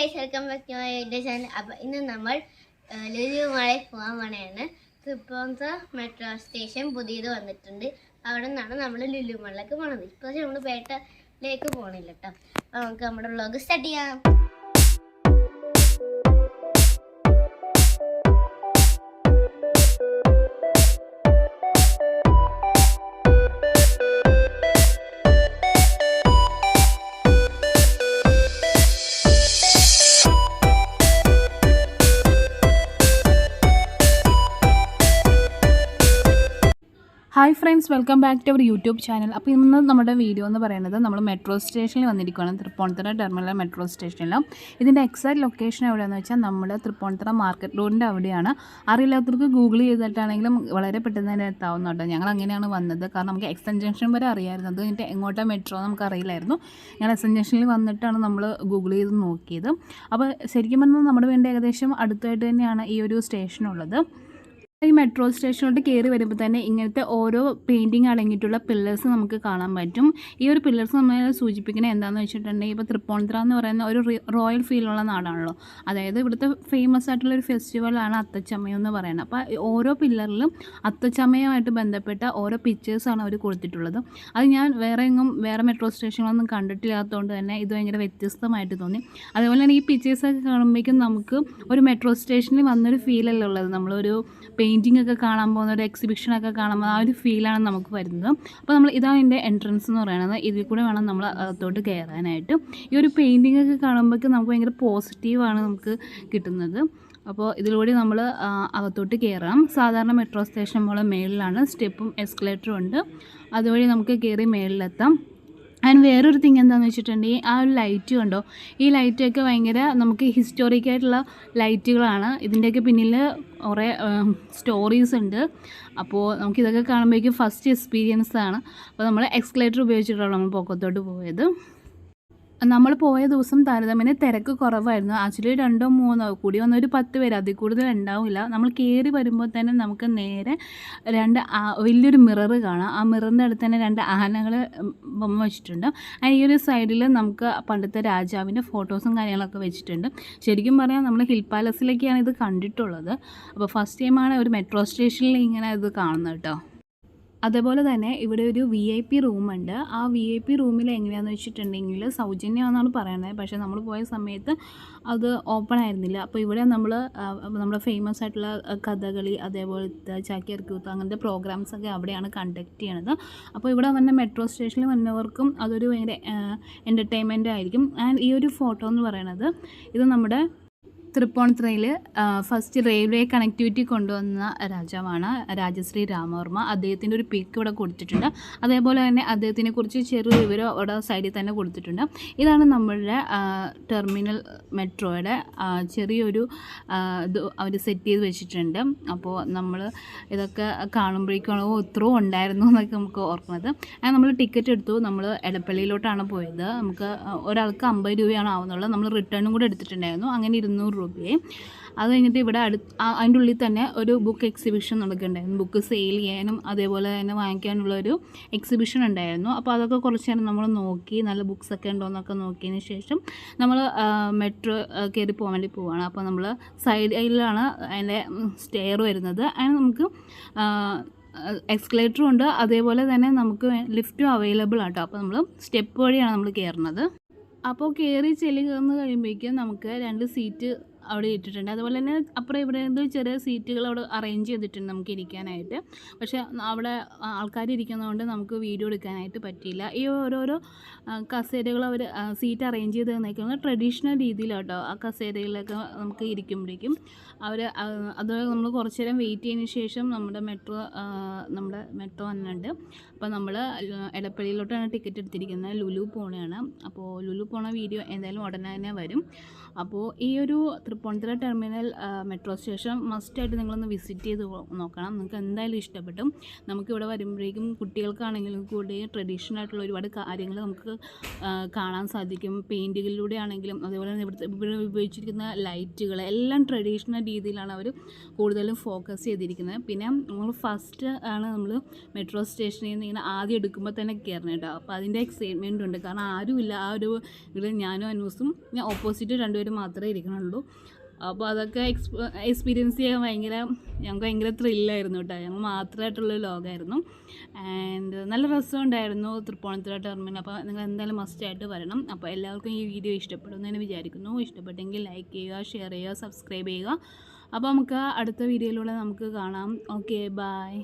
Guys welcome back to my YouTube channel അപ്പോൾ ഇന്ന് നമ്മൾ ലുലു മാളിൽ പോകാൻ പോണയാണ് തൃപ്പൂർത്ത മെട്രോ സ്റ്റേഷൻ പുതിയത് വന്നിട്ടുണ്ട്. അവിടെ നിന്നാണ് നമ്മൾ ലുലു മാളിലേക്ക് പോണത്. ഇപ്പോൾ നമ്മൾ പേട്ടയിലേക്ക് പോകണില്ല കേട്ടോ അപ്പോൾ നമുക്ക് നമ്മുടെ വ്ളോഗ് സ്റ്റാർട്ട് ചെയ്യാം. Hi friends welcome back to our YouTube channel അപ്പോൾ ഇന്ന് നമ്മുടെ വീഡിയോ എന്ന് പറയുന്നത് നമ്മൾ മെട്രോ സ്റ്റേഷനിൽ വന്നിരിക്കുകയാണ് തൃപ്പൂണിത്തുറ ടെർമിനൽ മെട്രോ സ്റ്റേഷനിൽ ഇതിന്റെ എക്സാക്ട് ലൊക്കേഷൻ എവിടെയാണെന്ന് വെച്ചാൽ നമ്മൾ തൃപ്പൂണിത്തുറ മാർക്കറ്റ് റോഡിന്റെ അവിടെയാണ്. അറിയില്ലാത്തവർക്ക് ഗൂഗിൾ ചെയ്തിട്ടാണെങ്കിലും വളരെ പെട്ടെന്ന് തന്നെ എത്താവുന്ന കേട്ടോ. ഞങ്ങൾ അങ്ങനെയാണ് വന്നത്. കാരണം നമുക്ക് എക്സൻ ജംഗ്ഷൻ വരെ അറിയാമായിരുന്നു അത് കഴിഞ്ഞിട്ട് എങ്ങോട്ടാണ് മെട്രോ നമുക്ക് അറിയില്ലായിരുന്നു. ഞങ്ങൾ എക്സൻ ജംഗ്ഷനിൽ വന്നിട്ടാണ് നമ്മൾ ഗൂഗിൾ ചെയ്ത് നോക്കിയത്. അപ്പോൾ ശരിക്കും പറഞ്ഞാൽ നമ്മുടെ വേണ്ടി ഏകദേശം അടുത്തായിട്ട് തന്നെയാണ് ഈ ഒരു സ്റ്റേഷൻ ഉള്ളത്. ഈ മെട്രോ സ്റ്റേഷനിലോട്ട് കയറി വരുമ്പോൾ തന്നെ ഇങ്ങനത്തെ ഓരോ പെയിന്റിങ് അടങ്ങിയിട്ടുള്ള പില്ലേഴ്സ് നമുക്ക് കാണാൻ പറ്റും. ഈ ഒരു പില്ലേഴ്സ് നമ്മൾ സൂചിപ്പിക്കുന്നത് എന്താണെന്ന് വെച്ചിട്ടുണ്ടെങ്കിൽ ഇപ്പോൾ തൃപ്പൂണിത്തുറ എന്ന് പറയുന്ന ഒരു റോയൽ ഫീലുള്ള നാടാണല്ലോ. അതായത് ഇവിടുത്തെ ഫേമസ് ആയിട്ടുള്ള ഒരു ഫെസ്റ്റിവലാണ് അത്തച്ചമയം എന്ന് പറയുന്നത്. അപ്പോൾ ഓരോ പില്ലറിലും അത്തച്ചമയമായിട്ട് ബന്ധപ്പെട്ട ഓരോ പിക്ചേഴ്സാണ് അവർ കൊടുത്തിട്ടുള്ളത്. അത് ഞാൻ വേറെ എങ്ങും വേറെ മെട്രോ സ്റ്റേഷനിലൊന്നും കണ്ടിട്ടില്ലാത്തതുകൊണ്ട് തന്നെ ഇത് ഭയങ്കര വ്യത്യസ്തമായിട്ട് തോന്നി. അതേപോലെ തന്നെ ഈ പിക്ചേഴ്സൊക്കെ കാണുമ്പോഴേക്കും നമുക്ക് ഒരു മെട്രോ സ്റ്റേഷനിൽ വന്നൊരു ഫീലല്ലേ ഉള്ളത്? നമ്മളൊരു പെയിന്റിംഗ് ഒക്കെ കാണാൻ പോകുന്ന ഒരു എക്സിബിഷനൊക്കെ കാണുമ്പോൾ ആ ഒരു ഫീലാണ് നമുക്ക് വരുന്നത്. അപ്പോൾ നമ്മൾ ഇതാണ് എന്റെ എൻട്രൻസ് എന്ന് പറയുന്നത്. ഇതിൽ കൂടെ വേണം നമ്മൾ അകത്തോട്ട് കയറാനായിട്ട് ഈ ഒരു പെയിന്റിംഗ് ഒക്കെ കാണുമ്പോഴേക്കും നമുക്ക് ഭയങ്കര പോസിറ്റീവാണ് നമുക്ക് കിട്ടുന്നത്. അപ്പോൾ ഇതിലൂടെ നമ്മൾ അകത്തോട്ട് കയറാം സാധാരണ മെട്രോ സ്റ്റേഷൻ പോലെ മേളിലാണ്. സ്റ്റെപ്പും എസ്കലേറ്ററും ഉണ്ട്. അതുവഴി നമുക്ക് കയറി മേളിലെത്താം. ആൻഡ് വേറൊരു തിങ് എന്താണെന്ന് വെച്ചിട്ടുണ്ടെങ്കിൽ ആ ഒരു ലൈറ്റ് കണ്ടോ? ഈ ലൈറ്റൊക്കെ ഭയങ്കര നമുക്ക് ഹിസ്റ്റോറിക്കായിട്ടുള്ള ലൈറ്റുകളാണ് ഇതിന്റെയൊക്കെ പിന്നിൽ കുറേ സ്റ്റോറീസ് ഉണ്ട്. അപ്പോൾ നമുക്കിതൊക്കെ കാണുമ്പോഴേക്കും ഫസ്റ്റ് എക്സ്പീരിയൻസ് ആണ്. അപ്പോൾ നമ്മൾ എക്സ്കലേറ്റർ ഉപയോഗിച്ചിട്ടാണ് നമ്മൾ പൊക്കത്തോട്ട് പോയത്. നമ്മൾ പോയ ദിവസം താരതമ്യേന തിരക്ക് കുറവായിരുന്നു. ആക്ച്വലി രണ്ടോ മൂന്നോ കൂടി വന്ന ഒരു പത്ത് പേര്. അതിൽ കൂടുതൽ ഉണ്ടാവില്ല. നമ്മൾ കയറി വരുമ്പോൾ തന്നെ നമുക്ക് നേരെ രണ്ട് വലിയൊരു മിറർ കാണാം. ആ മിററിന്റെ അടുത്ത് തന്നെ രണ്ട് ആനകൾ ബൊമ്മ വെച്ചിട്ടുണ്ട്. ഈ ഒരു സൈഡിൽ നമുക്ക് പണ്ടത്തെ രാജാവിന്റെ ഫോട്ടോസും കാര്യങ്ങളൊക്കെ വെച്ചിട്ടുണ്ട്. ശരിക്കും പറഞ്ഞാൽ നമ്മൾ ഹിൽ പാലസിലേക്കാണ് ഇത് കണ്ടിട്ടുള്ളത്. അപ്പോൾ ഫസ്റ്റ് ടൈമാണ് ഒരു മെട്രോ സ്റ്റേഷനിൽ ഇങ്ങനെ ഇത് കാണുന്നത് കേട്ടോ. അതേപോലെ തന്നെ ഇവിടെ ഒരു വി ഐ പി റൂമുണ്ട് ആ വി ഐ പി റൂമിൽ എങ്ങനെയാണെന്ന് വെച്ചിട്ടുണ്ടെങ്കിൽ സൗജന്യമാണെന്നാണ് പറയുന്നത്. പക്ഷേ നമ്മൾ പോയ സമയത്ത് അത് ഓപ്പൺ ആയിരുന്നില്ല. അപ്പോൾ ഇവിടെ നമ്മൾ നമ്മുടെ ഫേമസ് ആയിട്ടുള്ള കഥകളി അതേപോലത്തെ ചാക്യാർ കൂത്ത് അങ്ങനത്തെ പ്രോഗ്രാംസ് ഒക്കെ അവിടെയാണ് കണ്ടക്ട് ചെയ്യണത്. അപ്പോൾ ഇവിടെ വന്ന മെട്രോ സ്റ്റേഷനിൽ വന്നവർക്കും അതൊരു ഭയങ്കര എന്റർടൈൻമെന്റ് ആയിരിക്കും. ആൻഡ് ഈ ഒരു ഫോട്ടോ എന്ന് പറയുന്നത് ഇത് നമ്മുടെ തൃപ്പൂണിത്തുറയിൽ ഫസ്റ്റ് റെയിൽവേ കണക്ടിവിറ്റി കൊണ്ടുവന്ന രാജാവാണ് രാജശ്രീ രാമവർമ്മ. അദ്ദേഹത്തിന്റെ ഒരു പിക്ക് ഇവിടെ കൊടുത്തിട്ടുണ്ട്. അതേപോലെ തന്നെ അദ്ദേഹത്തിനെ കുറിച്ച് ചെറിയ വിവരം അവിടെ സൈഡിൽ തന്നെ കൊടുത്തിട്ടുണ്ട്. ഇതാണ് നമ്മളുടെ ടെർമിനൽ മെട്രോയുടെ ചെറിയൊരു ഇത് അവർ സെറ്റ് ചെയ്ത് വെച്ചിട്ടുണ്ട്. അപ്പോൾ നമ്മൾ ഇതൊക്കെ കാണുമ്പോഴേക്കാണോ ഇത്രയും ഉണ്ടായിരുന്നു എന്നൊക്കെ നമുക്ക് ഓർക്കുന്നത്. അങ്ങനെ നമ്മൾ ടിക്കറ്റ് എടുത്തു. നമ്മൾ എടപ്പള്ളിയിലോട്ടാണ് പോയത്. നമുക്ക് ഒരാൾക്ക് അമ്പത് രൂപയാണ് ആവുന്നുള്ളത് നമ്മൾ റിട്ടേണും കൂടെ എടുത്തിട്ടുണ്ടായിരുന്നു. അങ്ങനെ ഇരുന്നൂറ് രൂപയെ. അത് കഴിഞ്ഞിട്ട് ഇവിടെ അടുത്ത് അതിന്റെ ഉള്ളിൽ തന്നെ ഒരു ബുക്ക് എക്സിബിഷൻ നടക്കുന്നുണ്ടായിരുന്നു ബുക്ക് സെയിൽ ചെയ്യാനും അതേപോലെ തന്നെ വാങ്ങിക്കാനുള്ള ഒരു എക്സിബിഷൻ ഉണ്ടായിരുന്നു. അപ്പോൾ അതൊക്കെ കുറച്ച് നേരം നമ്മൾ നോക്കി നല്ല ബുക്സ് ഒക്കെ ഉണ്ടോ എന്നൊക്കെ നോക്കിയതിന് ശേഷം നമ്മൾ മെട്രോ കയറി പോകാൻ വേണ്ടി പോവുകയാണ് അപ്പോൾ നമ്മൾ സൈഡിലാണ് അതിന്റെ സ്റ്റെയർ വരുന്നത്. അതിന് നമുക്ക് എക്സ്കലേറ്ററും ഉണ്ട്. അതേപോലെ തന്നെ നമുക്ക് ലിഫ്റ്റും അവൈലബിൾ ആട്ടോ അപ്പോൾ നമ്മൾ സ്റ്റെപ്പ് വഴിയാണ് നമ്മൾ കയറുന്നത്. അപ്പോൾ കയറി ചെല്ലി കയറുന്ന കഴിയുമ്പോഴേക്കും നമുക്ക് രണ്ട് സീറ്റ് അവിടെ ഇട്ടിട്ടുണ്ട്. അതുപോലെ തന്നെ അപ്പുറം ഇവിടെ എന്തോ ചെറിയ സീറ്റുകൾ അവിടെ അറേഞ്ച് ചെയ്തിട്ടുണ്ട് നമുക്ക് ഇരിക്കാനായിട്ട്. പക്ഷേ അവിടെ ആൾക്കാർ ഇരിക്കുന്നതുകൊണ്ട് നമുക്ക് വീഡിയോ എടുക്കാനായിട്ട് പറ്റിയില്ല. ഈ ഓരോരോ കസേരകൾ അവർ സീറ്റ് അറേഞ്ച് ചെയ്ത് തന്നേക്കുന്നത് ട്രഡീഷണൽ രീതിയിലാട്ടോ ആ കസേരയിലൊക്കെ നമുക്ക് ഇരിക്കുമ്പോഴേക്കും. അവർ അത് നമ്മൾ കുറച്ച് നേരം വെയിറ്റ് ചെയ്തതിന് ശേഷം നമ്മുടെ മെട്രോ നമ്മുടെ മെട്രോ വന്നിട്ടുണ്ട്. അപ്പോൾ നമ്മൾ എടപ്പള്ളിയിലോട്ടാണ് ടിക്കറ്റ് എടുത്തിരിക്കുന്നത്. ലുലു പോണയാണ്. അപ്പോൾ ലുലു പോണ വീഡിയോ എന്തായാലും ഉടനെ തന്നെ വരും. അപ്പോൾ ഈ ഒരു തൃപ്പൂണിത്തുറ ടെർമിനൽ മെട്രോ സ്റ്റേഷൻ മസ്റ്റായിട്ട് നിങ്ങളൊന്ന് വിസിറ്റ് ചെയ്ത് നോക്കണം. നിങ്ങൾക്ക് എന്തായാലും ഇഷ്ടപ്പെട്ടും. നമുക്കിവിടെ വരുമ്പോഴേക്കും കുട്ടികൾക്കാണെങ്കിലും കൂടി ട്രഡീഷണൽ ആയിട്ടുള്ള ഒരുപാട് കാര്യങ്ങൾ നമുക്ക് കാണാൻ സാധിക്കും. പെയിന്റുകളിലൂടെ ആണെങ്കിലും അതേപോലെ തന്നെ ഇവിടുത്തെ ഇവിടെ ഉപയോഗിച്ചിരിക്കുന്ന ലൈറ്റുകൾ എല്ലാം ട്രഡീഷണൽ രീതിയിലാണ് അവർ കൂടുതലും ഫോക്കസ് ചെയ്തിരിക്കുന്നത്. പിന്നെ നമ്മൾ ഫസ്റ്റ് ആണ് നമ്മൾ മെട്രോ സ്റ്റേഷനിൽ നിന്ന് ഇങ്ങനെ ആദ്യം എടുക്കുമ്പോൾ തന്നെ കയറണം കേട്ടോ. അപ്പോൾ അതിന്റെ എക്സൈറ്റ്മെന്റ് ഉണ്ട്. കാരണം ആരുമില്ല. ആ ഒരു ഇവിടെ ഞാനും അനൂസും ഞാൻ ഓപ്പോസിറ്റ് രണ്ടുപേരും മാത്രമേ ഇരിക്കണുള്ളൂ. അപ്പോൾ അതൊക്കെ എക്സ്പ എക്സ്പീരിയൻസ് ചെയ്യാൻ ഭയങ്കര ഞങ്ങൾക്ക് ഭയങ്കര ത്രില്ലായിരുന്നു കേട്ടോ ഞങ്ങൾ മാത്രമായിട്ടുള്ള ലോകമായിരുന്നു ആൻഡ് നല്ല രസമുണ്ടായിരുന്നു തൃപ്പൂണിത്തുറ ടെർമിനൽ അപ്പോൾ നിങ്ങൾ എന്തായാലും മസ്റ്റായിട്ട് വരണം. അപ്പോൾ എല്ലാവർക്കും ഈ വീഡിയോ ഇഷ്ടപ്പെടുമെന്ന് വിചാരിക്കുന്നു. ഇഷ്ടപ്പെട്ടെങ്കിൽ ലൈക്ക് ചെയ്യുക ഷെയർ ചെയ്യുക സബ്സ്ക്രൈബ് ചെയ്യുക. അപ്പോൾ നമുക്ക് അടുത്ത വീഡിയോയിലൂടെ നമുക്ക് കാണാം. Okay bye